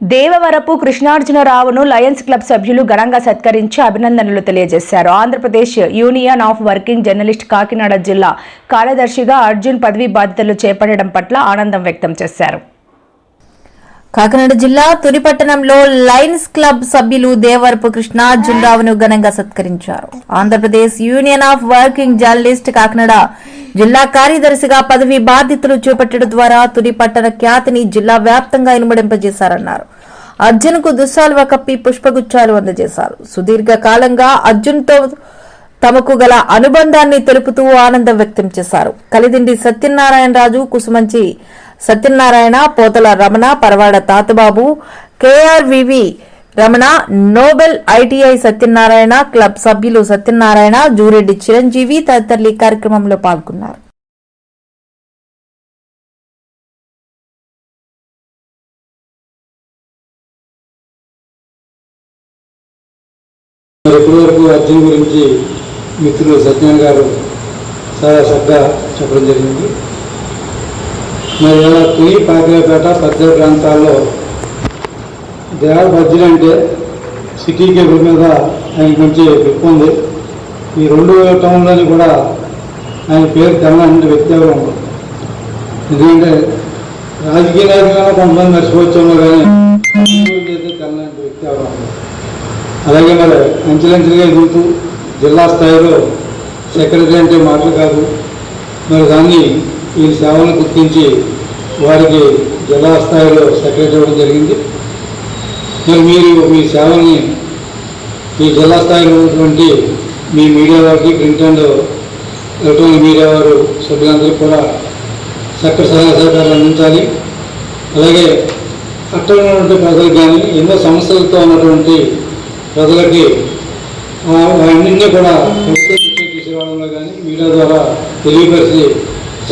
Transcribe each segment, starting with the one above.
Devavarapu కృష్ణార్జునరావును Lions club సభ్యులు ఘనంగా సత్కరించి అభినందనలు తెలియజేశారు. Andhra Pradesh union of working journalist Kakinada జిల్లా కార్యదర్శిగా అర్జున్ పదవీ బాధ్యతలు చేపట్టడం పట్ల ఆనందం వ్యక్తం చేశారు. కాకినాడ జిల్లా తురిపట్టణంలో లయన్స్ క్లబ్ సభ్యులు దేవరపు కృష్ణార్జునరావును ఘనంగా సత్కరించారు. Andhra Pradesh union of working journalist Kakinada జిల్లా కార్యదర్శిగా పదవి బాధ్యతలు చేపట్టడం ద్వారా తురిపట్టణ ఖ్యాతిని జిల్లా వ్యాప్తంగా ఇనుమడింపజేశారన్నారు. అర్జున్కు దుస్సాలువ కప్పి పుష్పగుచ్చాలు అందజేశారు. సుదీర్ఘ కాలంగా అర్జున్తో తమకు గల అనుబంధాన్ని తెలుపుతూ ఆనందం వ్యక్తం చేశారు. Kalidindi Satyanarayana Raju Kusumanchi Satyanarayana Pothala Ramana Paravada Tatababu KRVV Ramana Nobel ITI Satyanarayana club సభ్యులు సత్యనారాయణ జూరెడ్డి చిరంజీవి తదితరులు ఈ కార్యక్రమంలో పాల్గొన్నారు. ఇప్పటి వరకు అర్జున్ గురించి మిత్రులు సత్యనారాయణ గారు చాలా శ్రద్ధ చెప్పడం జరిగింది. మరి ఇలా పాకిరేపేట పెద్ద ప్రాంతాల్లో దేవ బజ్జీలు అంటే సిటీ కేబుల్ మీద ఆయన మంచి గ్రిప్ ఉంది. ఈ రెండు టౌన్లని కూడా ఆయన పేరు తెల్లని వ్యక్తి ఎవరు ఎందుకంటే రాజకీయ నాయకులు కొంతమంది మర్చిపోవచ్చేమో కానీ అర్జున్ గురించి తెల్లని వ్యక్తి ఎవరు ఉండదు అలాగే మరి అంచెలంచెలుగా ఎదుగుతూ జిల్లా స్థాయిలో సెక్రటరీ అంటే మాటలు కాదు. మరి దాన్ని ఈ సేవలను గుర్తించి వారికి జిల్లా స్థాయిలో సెక్రటరీ ఇవ్వడం జరిగింది. మరి మీరు మీ సేవల్ని ఈ జిల్లా స్థాయిలో ఉన్నటువంటి మీ మీడియా వారికి ప్రింట్ అండ్ ఎలక్ట్రానిక్ మీడియా వారు సభ్యులందరికీ కూడా చక్కటి సహాయ సహకారాలు అందించాలి. అలాగే అక్కడ ఉన్నటువంటి ప్రజలకు కానీ ఎన్నో సమస్యలతో ఉన్నటువంటి ప్రజలకి అన్నింటినీ కూడా ప్రభుత్వం తీసుకురావడంలో కానీ మీడియా ద్వారా తెలియపరిచి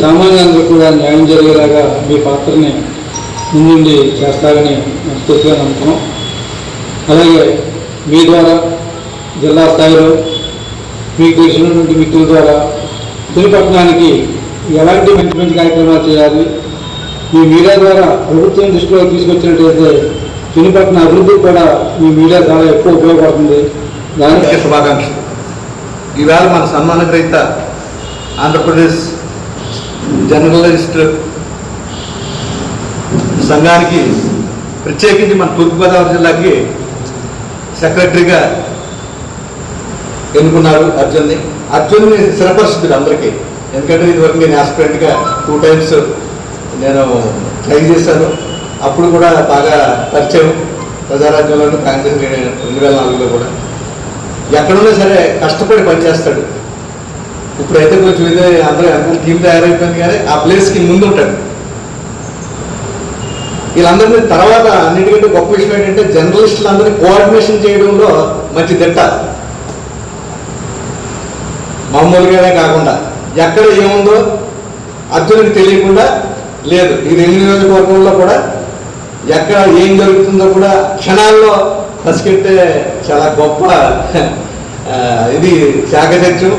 సామాన్యులందరూ కూడా న్యాయం జరిగేలాగా మీ పాత్రని ముందుండి చేస్తారని మనస్ఫూర్తిగా నమ్ముతున్నాం. అలాగే మీ ద్వారా జిల్లా స్థాయిలో మీకు తెలిసినటువంటి మిత్రుల ద్వారా తిరుపట్నానికి ఎలాంటి మంచి మంచి కార్యక్రమాలు చేయాలి? మీ మీడియా ద్వారా ప్రభుత్వం దృష్టిలో తీసుకొచ్చినట్టయితే తిరుపట్న అభివృద్ధి కూడా మీ మీడియా ద్వారా ఎక్కువ ఉపయోగపడుతుంది. దానికి శుభాకాంక్షలు. ఈవేళ మన సన్మానగ్రహీత ఆంధ్రప్రదేశ్ జర్నలిస్ట్ సంఘానికి ప్రత్యేకించి మన తూర్పుగోదావరి జిల్లాకి సెక్రటరీగా ఎన్నుకున్నారు అర్జున్ని. అర్జున్ని స్థిరపరుస్తుంది అందరికీ. ఎందుకంటే ఇదివరకు నేను ఆస్పిరెంట్గా టూ టైమ్స్ నేను ట్రై చేశాను. అప్పుడు కూడా బాగా పరిచయం ప్రజారాజ్యంలోనూ కాంగ్రెస్ రెండు వేల నాలుగులో కూడా. ఎక్కడున్నా సరే కష్టపడి పనిచేస్తాడు. ఇప్పుడైతే కొంచెం ఇదే అందరూ అనుకున్న టీం తయారైపోయింది కానీ ఆ ప్లేస్కి ముందు ఉంటాడు. వీళ్ళందరినీ తర్వాత అన్నిటికంటే గొప్ప విషయం ఏంటంటే జర్నలిస్టులందరినీ కోఆర్డినేషన్ చేయడంలో మంచి దిట్ట. మామూలుగానే కాకుండా ఎక్కడ ఏముందో అర్జునుడికి తెలియకుండా లేదు. ఈ రెండు నియోజకవర్గంలో కూడా ఎక్కడ ఏం జరుగుతుందో కూడా క్షణాల్లో పసికెట్టే చాలా గొప్ప ఇది శాఖ చర్చం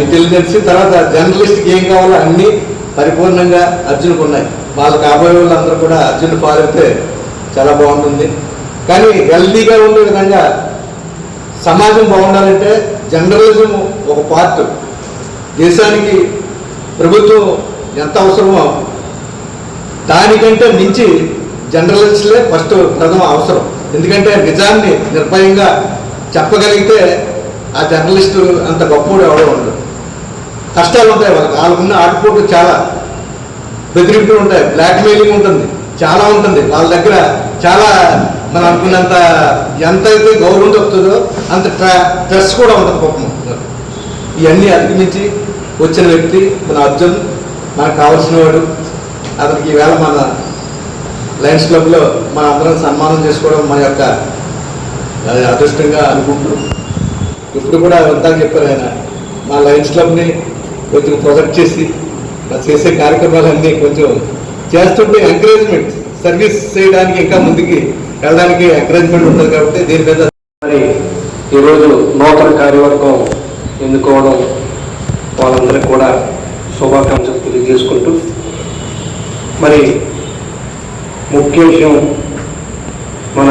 ఇంటెలిజెన్స్ తర్వాత జర్నలిస్ట్కి ఏం కావాలో అన్నీ పరిపూర్ణంగా అర్జున్కి ఉన్నాయి. వాళ్ళు కాబోయే వాళ్ళందరూ కూడా అర్జున్ ఫాలో అయితే చాలా బాగుంటుంది. కానీ హెల్దీగా ఉండే విధంగా సమాజం బాగుండాలంటే జర్నలిజం ఒక పార్ట్ దేశానికి ప్రభుత్వం ఎంత అవసరమో దానికంటే మించి జర్నలిస్టులే ఫస్ట్ ప్రథమ అవసరం. ఎందుకంటే నిజాన్ని నిర్భయంగా చెప్పగలిగితే ఆ జర్నలిస్టు అంత గొప్పవాడు ఎవడో ఉండడు. కష్టాలు ఉంటాయి వాళ్ళకి. వాళ్ళకున్న ఆటుపోట్లు చాలా బెదిరింపులు ఉంటాయి. బ్లాక్మెయిలింగ్ ఉంటుంది. చాలా ఉంటుంది. వాళ్ళ దగ్గర చాలా మనం అనుకున్నంత ఎంత అయితే గౌరవం దొరుకుతుందో అంత స్ట్రెస్ కూడా ఉంటుంది పాపం ఇవన్నీ అధిగమించి వచ్చిన వ్యక్తి మన అర్జున్ మనకు కావాల్సిన వాడు అతనికి ఈవేళ మన లయన్స్ క్లబ్లో మన అందరం సన్మానం చేసుకోవడం మన యొక్క అది అదృష్టంగా అనుకుంటూ ఇప్పుడు కూడా అంతా చెప్పారు ఆయన. మా లయన్స్ క్లబ్ని కొంచెం ప్రొజెక్ట్ చేసి మరి చేసే కార్యక్రమాలన్నీ కొంచెం చేస్తుంటే ఎంకరేజ్మెంట్ సర్వీస్ చేయడానికి ఇంకా ముందుకి వెళ్ళడానికి ఎంకరేజ్మెంట్ ఉంటుంది కాబట్టి దీని మీద మరి ఈరోజు నూతన కార్యవర్గం ఎన్నుకోవడం వాళ్ళందరికీ కూడా శుభాకాంక్షలు తెలియజేసుకుంటూ మరి ముఖ్య విషయం మన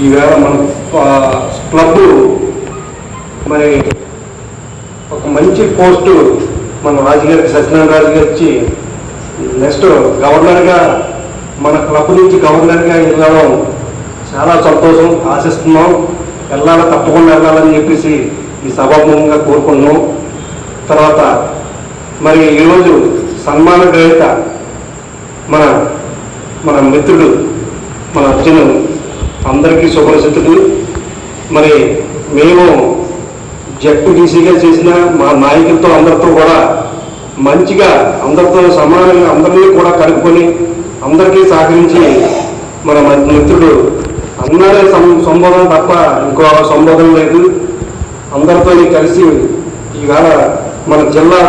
ఈవేళ మన క్లబ్ మరి ఒక మంచి పోస్టు మన రాజుగారికి సత్యనారాయణ రాజు గారు వచ్చి నెక్స్ట్ గవర్నర్గా మన క్లబ్ నుంచి గవర్నర్గా వెళ్ళడం చాలా సంతోషం. ఆశిస్తున్నాం. వెళ్ళాలి తప్పకుండా వెళ్ళాలని చెప్పేసి ఈ సభాముఖంగా కోరుకున్నాం తర్వాత మరి ఈరోజు సన్మాన గ్రహీత మన మన మిత్రుడు మన అర్జును అందరికీ శుభ్రసిద్ధుడు మరి మేము జట్టు డీసీగా చేసిన మా నాయకులతో అందరితో కూడా మంచిగా అందరితో సమానంగా అందరినీ కూడా కలుపుకొని అందరికీ సహకరించి మన మిత్రుడు అందరే సం- సంబోధన తప్ప ఇంకో సంబోధన లేదు. అందరితో కలిసి ఈవేళ మన జిల్లా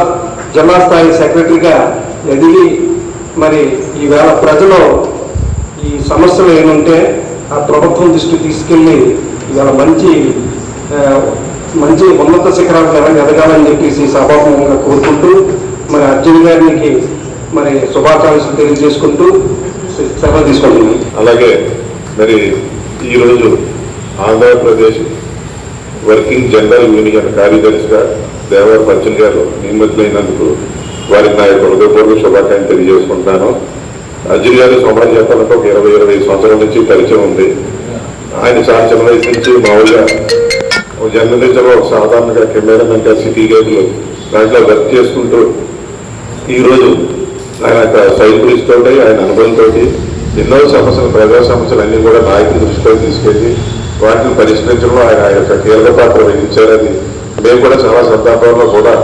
జిల్లా స్థాయి సెక్రటరీగా ఎదిగి మరి ఈవేళ ప్రజలు ఈ సమస్యలు ఏమంటే ఆ ప్రభుత్వం దృష్టి తీసుకెళ్ళి ఇవాళ మంచి మంచి ఉన్నత శిఖరాలకు ఎదగ- ఎదగాలని చెప్పేసి సభాముఖంగా కోరుకుంటూ మరి అర్జున్ గారికి మరి శుభాకాంక్షలు తెలియజేసుకుంటూ సెలవు తీసుకుంటున్నాను అలాగే మరి ఈరోజు ఆంధ్రప్రదేశ్ వర్కింగ్ జనరల్ యూనియన్ కార్యదర్శిగా దేవర్ బచ్చన్ గారు నియమితులైనందుకు వారికి నా యొక్క హృదయపూర్వక శుభాకాంక్షలు తెలియజేసుకుంటున్నాను. అర్జున్ గారు సమాజ చెప్పాలంటే ఒక ఇరవై ఇరవై సంవత్సరాల నుంచి పరిచయం ఉంది. ఆయన చాలా చిన్న వయసు నుంచి మామూలుగా ఒక జర్నలిజంలో ఒక సాధారణంగా కెమెరామెన్గా సిటీ గైడ్లు దాంట్లో వర్క్ చేసుకుంటూ ఈరోజు ఆయన యొక్క సైకిల్స్ తోటి ఆయన అనుభవంతో ఎన్నో సమస్యలు ప్రజా సమస్యలు అన్నీ కూడా నాయకుల దృష్టిలో తీసుకెళ్ళి వాటిని పరిష్కరించడంలో ఆయన ఆయన యొక్క కీలక పాత్ర వహించారని మేము కూడా చాలా సందర్భాల్లో కూడా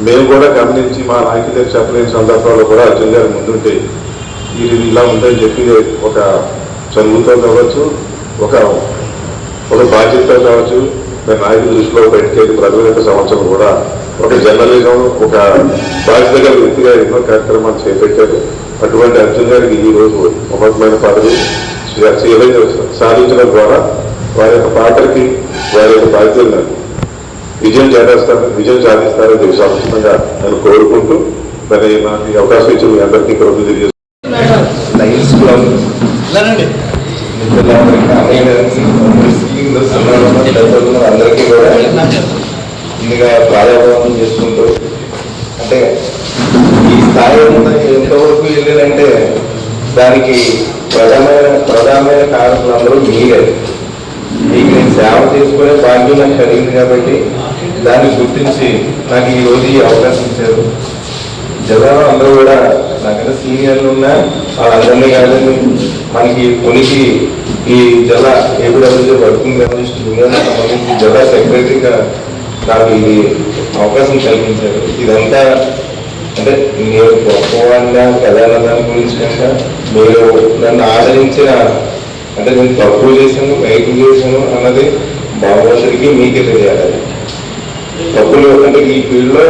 మేము కూడా గమనించి మా నాయకుల చెప్పలేని సందర్భాల్లో కూడా అర్జున్ గారు ముందుంటే ఇది ఇలా ఉందని చెప్పి ఒక చదువుతో కావచ్చు ఒక ఒక బాధ్యత కావచ్చు నాయకుల దృష్టిలో బయటకెళ్ళి ప్రజల యొక్క సంవత్సరం కూడా ఒక జర్నలిజం ఒక బాధ్యత గల వ్యక్తిగా ఎన్నో కార్యక్రమాలు చేపట్టారు. అటువంటి అర్జున్ గారికి ఈ రోజు ఉన్నతమైన పదవి సాధించడం ద్వారా వారి యొక్క పాత్రకి వారి యొక్క బాధ్యతలను విజయం చేస్తారు విజయం సాధిస్తారని చెప్పి సంవత్సరంగా నేను కోరుకుంటూ మరి నాకు అవకాశం ఇచ్చిన మీ అందరికీ తెలియజేస్తున్నాను. అందరికీ కూడా ముందుగా ప్రాధాన్యం చేసుకుంటూ అంటే ఈ స్థాయి ఎంతవరకు వెళ్ళిందంటే దానికి ప్రధానమైన ప్రధానమైన కారణాలు అందరూ మీరే మీకు నేను సేవ చేసుకునే భాగ్యం నాకు కలిగింది కాబట్టి దాన్ని గుర్తించి నాకు ఈ రోజు ఈ అవకాశం ఇచ్చారు జగన్ అందరూ కూడా నాకంటే సీనియర్లు ఉన్నా వాళ్ళందరినీ కానీ మనకి కొనికి ఈ జిల్లా ఏపీడబ్ల్యూజీ వర్కింగ్ జర్నలిస్ట్ యూనియన్ సంబంధించి జిల్లా సెక్రటరీగా నాకు ఇది అవకాశం కల్పించారు. ఇదంతా అంటే నేను గొప్పవాడినా ప్రధాన దాని గురించి కనుక మీరు నన్ను ఆదరించిన అంటే నేను తప్పు చేశాను బయటకు చేశాను అన్నది భగవంతుడికి మీకే తెలియాలి. తప్పులు అంటే ఈ ఫీల్డ్లో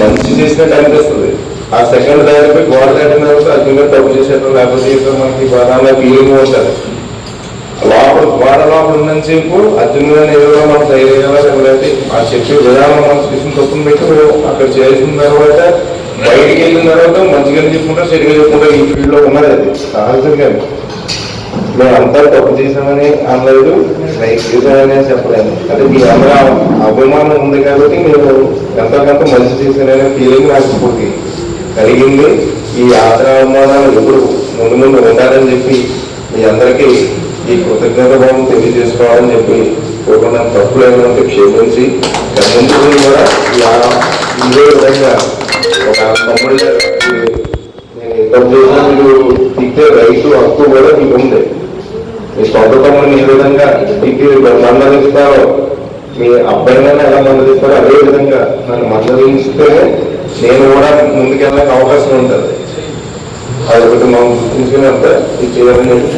మంచి చేసినట్టు అనిపిస్తుంది. ఆ సెకండ్ దానిపై గోడ దాటిన తర్వాత అర్జున్ తప్పు చేసేటం లేకపోతే ఇక్కడ మనకి బాగా ఫీలింగ్ ఉంటుంది లోపల గోడ లోపల ఉన్నంతసేపు అర్జున్ గారిని ఏదో మనం ధైర్యంగా లేకపోతే ఆ చెప్పే విధానం మనం తీసుకుని తప్పును పెట్టి అక్కడ చేసిన తర్వాత బయటికి వెళ్ళిన తర్వాత మంచిగా చెప్పుకుంటా చెడుగా చెప్పుకుంటా ఈ ఫీల్డ్లో ఉన్నది అది. సహజంగా మేము అంతా తప్పు చేసామని అనలేదు లైక్ చేసామని చెప్పలేదు. అంటే మీ అందరూ అభిమానం ఉంది కాబట్టి మీరు ఎంతో కొంత మంచి చేశారనే ఫీలింగ్ నాకు కలిగింది. ఈ ఆదర అవమానాలు ఎప్పుడు ముందు ముందు ఉండాలని చెప్పి మీ అందరికీ ఈ కృతజ్ఞత భావం తెలియజేసుకోవాలని చెప్పి కోరుకున్న తప్పు లేదంటే క్షమించి. ఇక ముందు కూడా ఇదే విధంగా ఒక తమ్ముడు నేను తప్పు చేసినా మీరు తిట్టే రైతు హక్కు కూడా మీకు ఉంది. మీ సొంత తమ్ముడిని ఏ విధంగా తిట్టి మందలిస్తారో మీ అబ్బాయినైనా ఎలా మందలిస్తారో అదే విధంగా నన్ను మందలిస్తేనే నేను కూడా ముందుకెళ్ళడానికి అవకాశం ఉంటుంది. అది ఒకటి మనం గుర్తించుకుని అంతా ఇది చేయాలని చెప్పి